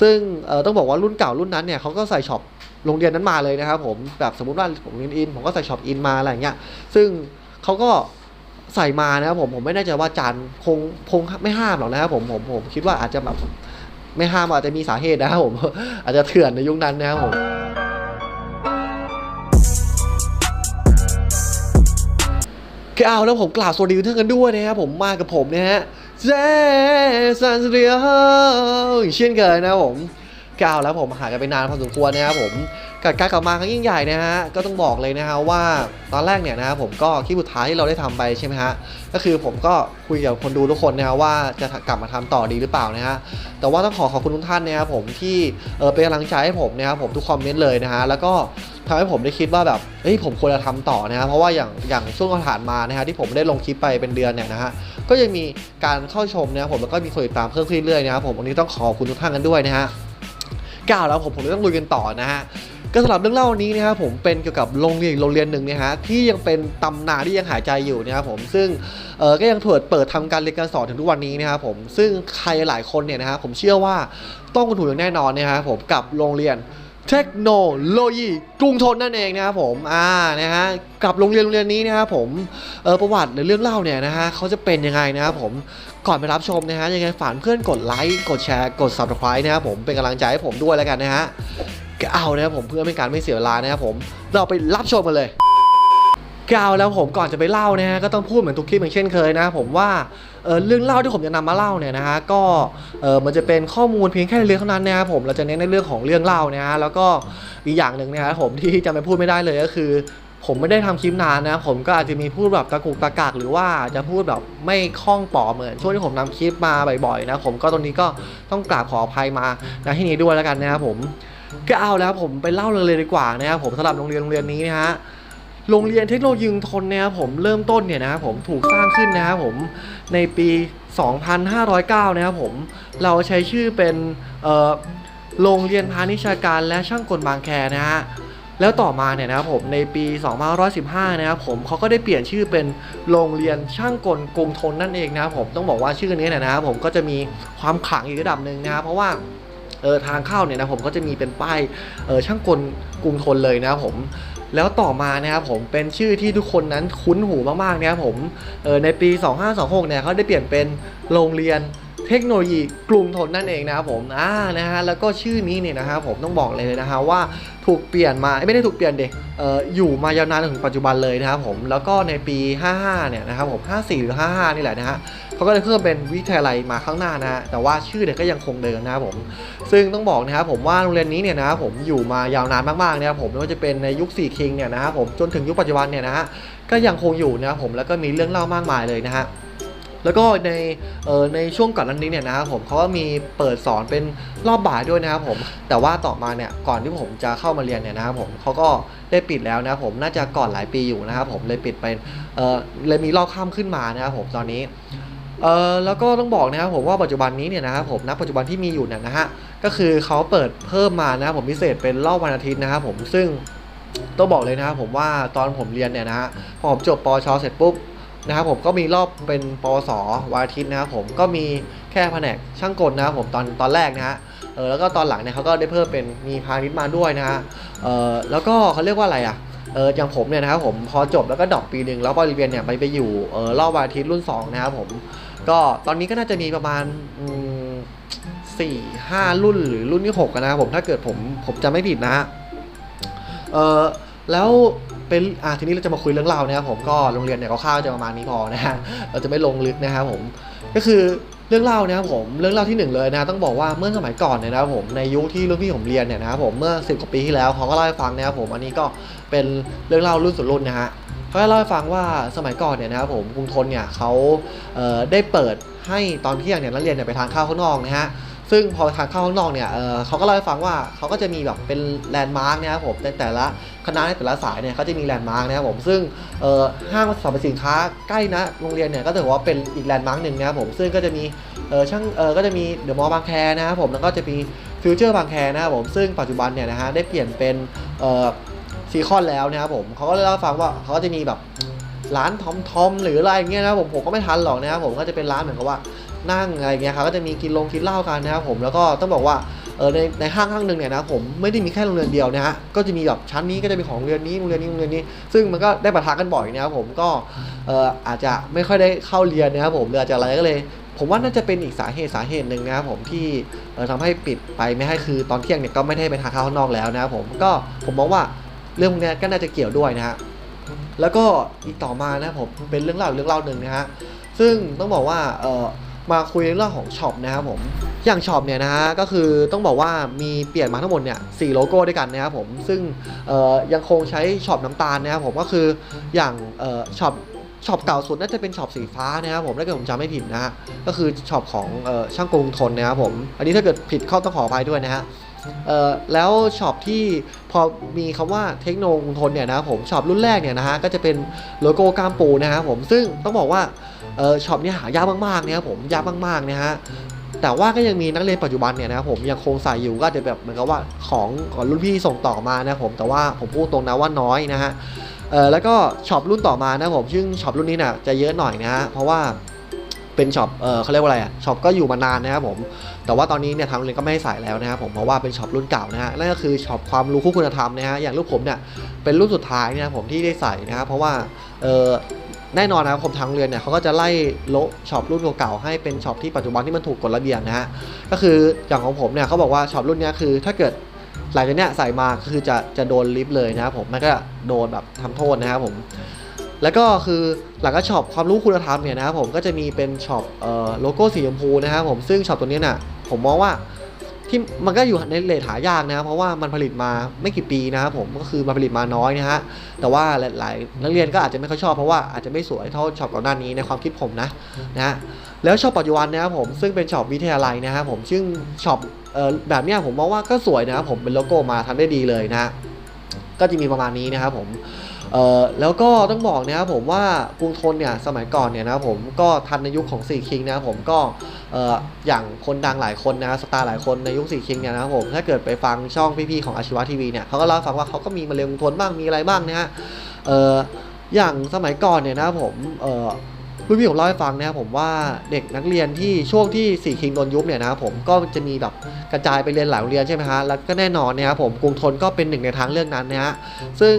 ซึ่งต้องบอกว่ารุ่นเก่ารุ่นนั้นเนี่ยเขาก็ใส่ช็อปโรงเรียนนั้นมาเลยนะครับผมแบบสมมติว่าผมเรียนอินผมก็ใส่ช็อปอินมาอะไรเงี้ยซึ่งเขาก็ใส่มานะครับผมผมไม่แน่ใจว่าจารย์คงคงไม่ห้ามหรอกนะครับผมผมผมคิดว่าอาจจะแบบไม่ห้ามอาจจะมีสาเหตุนะครับผมอาจจะเถื่อนในยุคนั้นนะครับผมก็เอาแล้วผมกล่าวสวัสดีทุกท่านกันด้วยนะครับผมมากับผมนะฮะ เจสันเรียเช่นเคยนะผมก็เอาแล้วผมหายกันไปนานพอสมควรนะครับผมกับการกลับมาครั้งยิ่งใหญ่นะฮะก็ต้องบอกเลยนะฮะว่าตอนแรกเนี่ยนะครับผมก็คลิปสุดท้ายที่เราได้ทำไปใช่ไหมฮะก็คือผมก็คุยกับคนดูทุกคนนะฮะว่าจะกลับมาทำต่อดีหรือเปล่านะฮะแต่ว่าต้องขอขอบคุณทุกท่านนะครับผมที่เออเป็นกำลังใจให้ผมนะครับผมทุกคอมเมนต์เลยนะฮะแล้วก็ ทำให้ผมได้คิดว่าแบบเฮ้ยผมควรจะทำต่อนะครับเพราะว่าอย่างอย่างช่วงผ่านมานะฮะที่ผมได้ลงคลิปไปเป็นเดือนเนี่ยนะฮะก็ยังมีการเข้าชมนะผมแล้วก็มีคนติดตามเพิ่มขึ้นเรื่อยๆนะครับผมวันนี้ต้องขอบคุณทุกท่านกันด้วยนะฮะก้าวแล้วผมผมเลยต้องลุยกันต่อนะฮะก็สำหรับเรื่องเล่านี้นะครับผมเป็นเกี่ยวกับโรงเรียนโรงเรียนหนึ่งนะฮะที่ยังเป็นตำนานที่ยังหายใจอยู่นะครับผมซึ่งเออก็ยังเปิดเปิดทำการเรียนการสอนถึงทุกวันนี้นะครับผมซึ่งใครหลายคนเนี่ยนะฮะผมเชื่อว่าต้องคุณถูกอย่างแน่นอนนะครับผมกับโรงเรียน เทคโนโลยีกรุงทนนั่นเองนะครับผมอ่านะฮะกับโรงเรียนโรงเรียนนี้นะครับผมเออประวัติหรือเรื่องเล่าเนี่ยนะฮะเขาจะเป็นยังไงนะครับผมก่อนไปรับชมนะฮะยังไงฝากเพื่อนกดไลค์กดแชร์กด subscribe นะครับผมเป็นกำลังใจให้ผมด้วยแล้วกันนะฮะก็เอานะครับผมเพื่อไม่การไม่เสียเวลานะครับผมเราไปรับชมกันเลย ก้าวแล้วผมก่อนจะไปเล่านะฮะก็ต้องพูดเหมือนทุกคลิปเหมือนเช่นเคยนะ ผมว่าเเรื่องเล่าที่ผมจะนำมาเล่าเนี่ยนะฮะก็เออมันจะเป็นข้อมูลเพียงแค่เรื่องเท่านั้นนะครับผมเราจะเน้นในเรื่องของเรื่องเล่านะฮะแล้วก็อีกอย่างหนึ่งนะครับผมที่จะไม่พูดไม่ได้เลยก็คือ ผมไม่ได้ทำคลิปนานนะผมก็อาจจะมีพูดแบบตะกุกตะกักหรือว่าจะพูดแบบไม่คล่องปอเหมือนช่วงที่ผมทำคลิปมาบ่อยๆนะผมก็ตรงนี้ก็ต้องกราบขออภัยมาณที่นี้ด้วยแล้วกันนะครับผมก็เอาแล้วผมไปเล่าเลยดีกว่านะครับผมสำหรับโรงเรียนโรงเรียนนี้นะฮะ โรงเรียนเทคโนโลยีทนนะครับผมเริ่มต้นเนี่ยนะครับผมถูกสร้างขึ้นนะครับผมในปี 2509 นะครับผมเราใช้ชื่อเป็นโรงเรียนพาณิชยการและช่างกลบางแคนะฮะแล้วต่อมาเนี่ยนะครับผมในปี2515 นะครับผมเขาก็ได้เปลี่ยนชื่อเป็นโรงเรียนช่างกลกรุงทนนั่นเองนะครับผมต้องบอกว่าชื่อนี้เนี่ยนะครับผมก็จะมีความขลังอีกระดับหนึ่งนะครับเพราะว่าเออทางเข้าเนี่ยนะผมก็จะมีเป็นป้ายเออช่างกลกรุงทนเลยนะครับผม แล้วต่อมานะครับผมเป็นชื่อที่ทุกคนนั้นคุ้นหูมากๆนะครับผมเออในปี 2526เนี่ยเขาได้เปลี่ยนเป็นโรงเรียน เทคโนโลยีกรุงทนนั่นเองนะครับผมอ่านะฮะแล้วก็ชื่อนี้เนี่ยนะครับผมต้องบอกเลยนะฮะว่าถูกเปลี่ยนมาไม่ได้ถูกเปลี่ยนเด็กอออยู่มายาวนานถึงปัจจุบันเลยนะครับผมแล้วก็ในปี 55 เนี่ยนะครับผม54 หรือ 55 นี่แหละนะฮะเขาก็ได้เพิ่มเป็นวิทยาลัยมาข้างหน้านะฮะแต่ว่าชื่อเนี่ยก็ยังคงเดิมนะครับผม ซึ่งต้องบอกนะครับผมว่าโรงเรียนนี้เนี่ยนะครับผมอยู่มายาวนานมากๆนะครับผมไม่ว่าจะเป็นในยุค4คิงเนี่ยนะครับผมจนถึงยุคปัจจุบันเนี่ยนะฮะก็ยังคงอยู่นะครับผมแล้วก็มีเรื่องเล่ามากมายเลยนะฮะ แล้วก็ในในช่วงก่อนนั้นนี้เนี่ยนะครับผมเขาก็มีเปิดสอนเป็นรอบบ่ายด้วยนะครับผมแต่ว่าต่อมาเนี่ยก่อนที่ผมจะเข้ามาเรียนเนี่ยนะครับผมเขาก็ได้ปิดแล้วนะครับผมน่าจะก่อนหลายปีอยู่นะครับผมเลยปิดไปเออเลยมีรอบค่ำขึ้นมานะครับผมตอนนี้เออแล้วก็ต้องบอกนะครับผมว่าปัจจุบันนี้เนี่ยนะครับผมณปัจจุบันที่มีอยู่เนี่ยนะฮะก็คือเขาเปิดเพิ่มมานะครับผมพิเศษเป็นรอบวันอาทิตย์นะครับผมซึ่งต้องบอกเลยนะครับผมว่าตอนผมเรียนเนี่ยนะฮะพอผมจบปชเสร็จปุ๊บ นะครับผมก็มีรอบเป็นปวสวันอาทิตย์นะครับผมก็มีแค่แผนกช่างกลนะครับผมตอนตอนแรกนะฮะเออแล้วก็ตอนหลังเนี่ยเขาก็ได้เพิ่มเป็นมีพาณิชย์มาด้วยนะฮะเออแล้วก็เขาเรียกว่าอะไรอะเอออย่างผมเนี่ยนะครับผมพอจบแล้วก็ดรอกปีหนึ่งแล้วพอเรียนเนี่ยไปไปอยู่เออรอบวันอาทิตย์รุ่น2นะครับผมก็ตอนนี้ก็น่าจะมีประมาณสี่ห้ารุ่นหรือรุ่นที่หกนะครับผมถ้าเกิดผมผมจำไม่ผิดนะฮะเออแล้ว เป็นอะทีนี้เราจะมาคุยเรื่องราวนะครับผมก็โรงเรียนเนี่ยคร่าวจะประมาณนี้พอนะฮะเราจะไม่ลงลึกนะครับผมก็คือเรื่องเล่านะครับผมเรื่องเล่าที่หนึ่งเลยนะต้องบอกว่าเมื่อสมัยก่อนเนี่ยนะครับผมในยุคที่รุ่นพี่ผมเรียนเนี่ยนะครับผมเมื่อสิบกว่าปีที่แล้วเขาก็เล่าให้ฟังนะครับผมอันนี้ก็เป็นเรื่องเล่ารุ่นสู่รุ่นนะฮะเขาเล่าให้ฟังว่าสมัยก่อนเนี่ยนะครับผมกรุงทนเนี่ยเขาเอ่อได้เปิดให้ตอนเที่ยงเนี่ยนักเรียนเนี่ยไปทานข้าวข้างนอกนะฮะ ซึ่งพอทานข้าวข้างนอกเนี่ยเออเขาก็เล่าให้ฟังว่าเขาก็จะมีแบบเป็นแลนด์มาร์กนะครับผมแต่แต่ละคณะในแต่ละสายเนี่ยเขาจะมีแลนด์มาร์กนะครับผมซึ่งเออห้างสรรพสินค้าใกล้นะโรงเรียนเนี่ยก็ถือว่าเป็นอีกแลนด์มาร์กหนึ่งนะครับผมซึ่งก็จะมีเออช่างเออก็จะมีเดอะมอลล์บางแคนะครับผมแล้วก็จะมีฟิวเจอร์บางแคนะครับผมซึ่งปัจจุบันเนี่ยนะฮะได้เปลี่ยนเป็นเออซีคอนแล้วนะครับผมเขาก็เล่าให้ฟังว่าเขาก็จะมีแบบร้านทอมทอมหรืออะไรอย่างเงี้ยนะครับผมผมก็ไม่ทันหรอกนะครับผมก็จะเป็นร้านเหมือนกับว่า นั่งอะไรเงี้ยครับก็จะมีกินลงกินเหล้ากันนะครับผมแล้วก็ต้องบอกว่าเออในในห้างห้างหนึ่งเนี่ยนะผมไม่ได้มีแค่โรงเรียนเดียวนะฮะก็จะมีแบบชั้นนี้ก็จะเป็นของโรงเรียนนี้โรงเรียนนี้โรงเรียนนี้ ซึ่งมันก็ได้ปะทะกันบ่อยนะครับผมก็เอออาจจะไม่ค่อยได้เข้าเรียนนะครับผมหรืออาจจะอะไรก็เลย ผมว่าน่าจะเป็นอีกสาเหตุสาเหตุหนึ่งนะครับผมที่เออทำให้ปิดไปไม่ให้คือตอนเที่ยงเนี่ยก็ไม่ได้ไปทานข้าวข้างนอกแล้วนะครับผมก็ผมมองว่าเรื่องพวกนี้ก็น่าจะเกี่ยวด้วยนะฮะแล้วก็อีกต่อมานะครับผมเป็นเรื่องเล่าเรื่องเล่าหนึ่งนะฮะซึ่งต้องบอกว่าเออ มาคุยในเรื่องของช็อปนะครับผมอย่างช็อปเนี่ยนะฮะก็คือต้องบอกว่ามีเปลี่ยนมาทั้งหมดเนี่ยสี่โลโก้ด้วยกันนะครับผมซึ่งยังคงใช้ช็อปน้ำตาลนะครับผมก็คืออย่างออช็อปช็อปเก่าสุดน่าจะเป็นช็อปสีฟ้านะครับผมถ้าเกิดผมจำไม่ผิดนะฮะก็คือช็อปของออช่างกรุงทนนะครับผมอันนี้ถ้าเกิดผิดข้อต้องขออภัยด้วยนะฮะ แล้วช็อปที่พอมีคำว่าเทคโนกรุงทนเนี่ยนะครับผมช็อปรุ่นแรกเนี่ยนะฮะก็จะเป็นโลโก้กามปูนะครับผมซึ่งต้องบอกว่าช็อปนี้หายากมากๆนะครับผมยากมากๆนะฮะแต่ว่าก็ยังมีนักเรียนปัจจุบันเนี่ยนะครับผมยังคงใส่อยู่ก็อาจจะแบบเหมือนกับว่าของของรุ่นพี่ส่งต่อมานะครับผมแต่ว่าผมพูดตรงนะว่าน้อยนะฮะแล้วก็ช็อปรุ่นต่อมานะผมซึ่งช็อปรุ่นนี้เนี่ยจะเยอะหน่อยนะฮะเพราะว่า เป็นช็อปเออเขาเรียกว่าอะไรอะช็อปก็อยู่มานานนะครับผม แต่ว่าตอนนี้เนี่ยทางโรงเรียนก็ไม่ให้ใส่แล้วนะครับผมเพราะว่าเป็นช็อปรุ่นเก่านะฮะนั่นก็คือช็อปความรู้คู่คุณธรรมนะฮะอย่างลูกผมเนี่ยเป็นรุ่นสุดท้ายนะครับผมที่ได้ใส่นะครับเพราะว่าเออแน่นอนนะครับผมทางเรียนเนี่ยเขาก็จะไล่โละช็อปรุ่นเก่าๆให้เป็นช็อปที่ปัจจุบันที่มันถูกกฎระเบียบนะฮะก็คืออย่างของผมเนี่ยเขาบอกว่าช็อปรุ่นเนี้ยคือ ถ้าเกิดหลังจากเนี้ยใส่มาคือจะจะโดนลิฟเลยนะครับผมมันก็โดนแบบทำโทษนะครับผม แล้วก็คือหลังก็ช็อปความรู้คุณธรรมเนี่ยนะครับผมก็จะมีเป็นช็อปโลโก้สีชมพูนะครับผมซึ่งช็อปตัวนี้น่ะผมมองว่าที่มันก็อยู่ในเลทหายากนะครับเพราะว่ามันผลิตมาไม่กี่ปีนะครับผมก็คือมันผลิตมาน้อยนะฮะแต่ว่าหลายๆนักเรียนก็อาจจะไม่ค่อยชอบเพราะว่าอาจจะไม่สวยเท่าช็อปก่อนหน้านี้ในความคิดผมนะนะฮะแล้วช็อปปัจจุบันนะครับผมซึ่งเป็นช็อปวิทยาลัยนะครับผมซึ่งช็อปออแบบเนี้ยผมมองว่าก็สวยนะครับผมเป็นโลโก้มาทำได้ดีเลยนะก็จะมีประมาณนี้นะครับผม เอ่อแล้วก็ต้องบอกนะครับผมว่ากรุงทนเนี่ยสมัยก่อนเนี่ยนะครับผมก็ทันในยุคของ4คิงนะครับผมก็เอ่ออย่างคนดังหลายคนนะสตาร์หลายคนในยุค4คิงเนี่ยนะครับผมถ้าเกิดไปฟังช่องพี่ๆของอาชีวะทีวีเนี่ยเขาก็เล่าฟังว่าเขาก็มีมาเรียนกรุงทนบ้างมีอะไรบ้างนะฮะเอ่ออย่างสมัยก่อนเนี่ยนะครับผมเอ่อ รุ่นพี่ผมเล่าให้ฟังนะครับผมว่าเด็กนักเรียนที่ช่วงที่สี่คิงโดนยุบเนี่ยนะครับผมก็จะมีแบบกระจายไปเรียนหลายโรงเรียนใช่ไหมฮะแล้วก็แน่นอนนะครับผมกรุงทนก็เป็นหนึ่งในทางเลือกนั้นนะฮะซึ่ง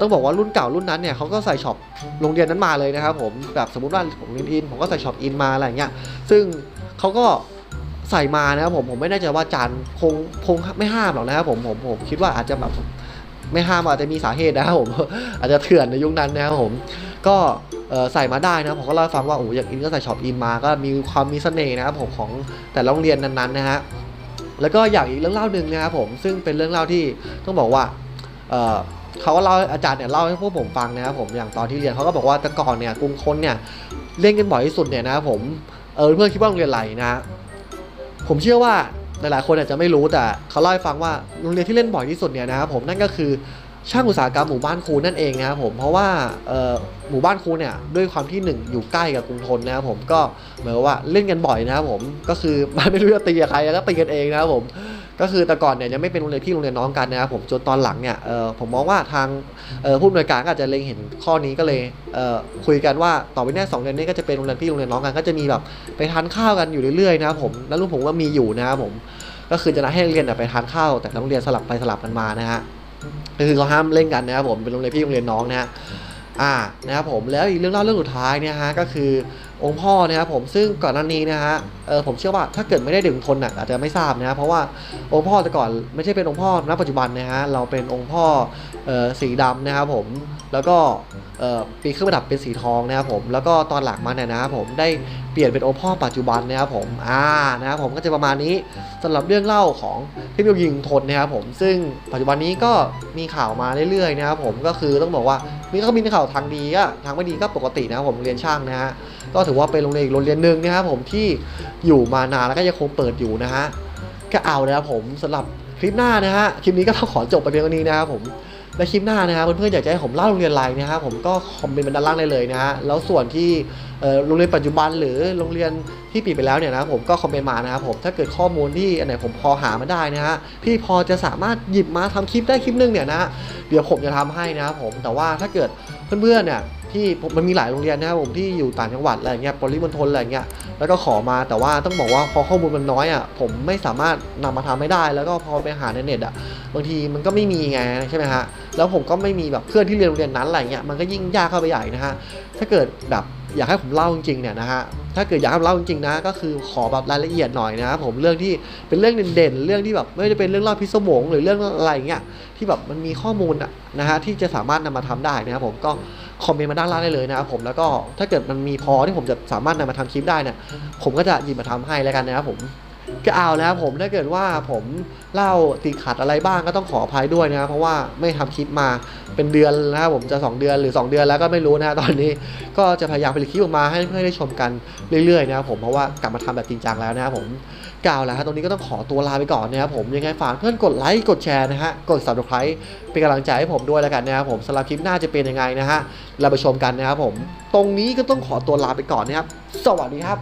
ต้องบอกว่ารุ่นเก่ารุ่นนั้นเนี่ยเขาก็ใส่ช็อปโรงเรียนนั้นมาเลยนะครับผมแบบสมมติว่าผมเรียนอินผมก็ใส่ช็อปอินมาอะไรอย่างเงี้ยซึ่งเขาก็ใส่มานะครับผมผมไม่แน่ใจว่าจารย์คงคงไม่ห้ามหรอกนะครับผมผมผมคิดว่าอาจจะแบบไม่ห้ามอาจจะมีสาเหตุนะครับผมอาจจะเถื่อนในยุคนั้นนะครับผมก็ ใส่มาได้นะผมก็เล่าฟังว่าโอ้ยอย่างอินก็ใส่ช็อปอินมาก็มีความมีเสน่ห์นะครับผมของแต่โรงเรียนนั้นๆนะฮะแล้วก็อย่างอีกเรื่องเล่าหนึ่งนะครับผมซึ่งเป็นเรื่องเล่าที่ต้องบอกว่าเเขาก็เล่าอาจารย์เนี่ยเล่าให้พวกผมฟังนะครับผมอย่างตอนที่เรียนเขาก็บอกว่าแต่ก่อนเนี่ยกรุงทนเนี่ยเล่นกันบ่อยที่สุดเนี่ยนะครับผมเออเพื่อนคิดว่าโรงเรียนอะไรนะผมเชื่อว่าหลายๆคนอาจจะไม่รู้แต่เขาเล่าให้ฟังว่าโรงเรียนที่เล่นบ่อยที่สุดเนี่ยนะครับผมนั่นก็คือ ช่างอุตสาหกรรมหมู่บ้านครูนั่นเองนะครับผมเพราะว่าหมู่บ้านครูเนี่ยด้วยความที่หนึ่งอยู่ใกล้กับกรุงทนนะครับผมก็เหมือนว่าเล่นกันบ่อยนะครับผมก็คือมันไม่รู้จะตีกับใครแล้วก็ตีกันเองนะครับผมก็คือแต่ก่อนเนี่ยยังไม่เป็นโรงเรียนพี่โรงเรียนน้องกันนะครับผมจนตอนหลังเนี่ยผมมองว่าทางผู้อำนวยการก็อาจจะเล็งเห็นข้อนี้ก็เลยเคุยกันว่าต่อไปนี่สองเดือนนี้ก็จะเป็นโรงเรียนพี่โรงเรียนน้องกัน ก็จะมีแบบไปทานข้าวกันอยู่เรื่อยๆนะครับผมแล้วลูกผมก็มีอยู่นะครับผมก็คือจะนัดให้เรียนไปทานข้าวแต่โรงเรียนสลับไปสลับกันมานะฮะ คือเขาห้ามเล่นกันนะครับผมเป็นโรงเรียนพี่โรงเรียนน้องนะฮะอ่านะครับผมแล้วอีกเรื่องเล่าเรื่องสุดท้ายเนี่ยฮะก็คือ องค์พ่อนะครับผมซึ่งก่อนหน้านี้นะฮะเออผมเชื่อว่าถ้าเกิดไม่ได้ดื่มทนอะอาจจะไม่ทราบนะฮะเพราะว่าองค์พ่อแต่ก่อนไม่ใช่เป็นองค์พ่อณปัจจุบันนะฮะเราเป็นองค์พ่อเออสีดำนะครับผมแล้วก็เออปีเครื่องประดับเป็นสีทองนะครับผมแล้วก็ตอนหลังมาเนี่ยนะครับผมได้เปลี่ยนเป็นองค์พ่อปัจจุบันนะครับผมอ่านะครับผมก็จะประมาณนี้สำหรับเรื่องเล่าของเทคโนโลยียิงทนนะครับผมซึ่งปัจจุบันนี้ก็มีข่าวมาเรื่อยๆนะครับผมก็คือต้องบอกว่ามีก็มีข่าวทางดีก็ทางไม่ดีก็ปกตินะครับผมเรียนช่างนะฮะ ก็ถือว่าเป็นโรงเรียนอีกโรงเรียนหนึ่งนะครับผมที่อยู่มานานแล้วก็ยังคงเปิดอยู่นะฮะก็เอานะครับผมสำหรับคลิปหน้านะฮะคลิปนี้ก็ต้องขอจบไปเพียงเท่านี้นะครับผมและคลิปหน้านะครับเพื่อนๆอยากจะให้ผมเล่าโรงเรียนอะไรนะฮะผมก็คอมเมนต์มาด้านล่างได้เลยนะฮะแล้วส่วนที่โรงเรียนปัจจุบันหรือโรงเรียนที่ปิดไปแล้วเนี่ยนะผมก็คอมเมนต์มานะครับผมถ้าเกิดข้อมูลที่อันไหนผมพอหามาได้นะฮะที่พอจะสามารถหยิบมาทำคลิปได้คลิปหนึงเนี่ยนะเดี๋ยวผมจะทำให้นะครับผมแต่ว่าถ้าเกิดเพื่อนๆเนี่ย ที่ผมมันมีหลายโรงเรียนนะครับผมที่อยู่ต่างจังหวัดอะไรเงี้ยปริมณฑลอะไรเงี้ยแล้วก็ขอมาแต่ว่าต้องบอกว่าพอข้อมูลมันน้อยอะผมไม่สามารถนำมาทำไม่ได้ แล้วก็พอไปหาในเน็ตอะบางทีมันก็ไม่มีไงใช่ไหมฮะแล้วผมก็ไม่มีแบบเพื่อนที่เรียนโรงเรียนนั้นอะไรเงี้ยมันก็ยิ่งยากเข้าไปใหญ่นะฮะถ้าเกิดแบบอยากให้ผมเล่าจริงๆเนี่ยนะฮะ ถ้าเกิดอยากให้ผมเล่าจริงๆนะ ก็คือขอแบบรายละเอียดหน่อยนะครับผม เรื่องที่เป็นเรื่องเด่นๆ เรื่องที่แบบไม่ว่าจะเป็นเรื่องเล่าพิศวงหรือเรื่องอะไรเงี้ย ที่แบบมันมีข้อมูลอะนะฮะที่จะสามารถนำมาทำได้นะครับผม ก็ คอมเมนต์มาด้านล่างได้เลยนะครับผมแล้วก็ถ้าเกิดมันมีพอที่ผมจะสามารถนำมาทำคลิปได้เนี่ยผมก็จะหยิบมาทำให้แล้วกันนะครับผมก็เอาแล้วผมถ้าเกิดว่าผมเล่าติดขัดอะไรบ้างก็ต้องขออภัยด้วยนะครับเพราะว่าไม่ทำคลิปมาเป็นเดือนนะครับผมจะ 2 เดือนหรือ 2 เดือนแล้วก็ไม่รู้นะตอนนี้ ก็จะพยายามผลิตคลิปออกมาให้เพื่อนได้ชมกันเรื่อยๆนะครับผมเพราะว่ากลับมาทำแบบจริงจังแล้วนะครับผม กล่าวแล้วฮะตรงนี้ก็ต้องขอตัวลาไปก่อนนะครับผมยังไงฝากเพื่อนกดไลค์กดแชร์นะฮะกด subscribe เป็นกำลังใจให้ผมด้วยแล้วกันนะครับผมสำหรับคลิปหน้าจะเป็นยังไงนะฮะเราไปชมกันนะครับผม ตรงนี้ก็ต้องขอตัวลาไปก่อนนะครับ สวัสดีครับ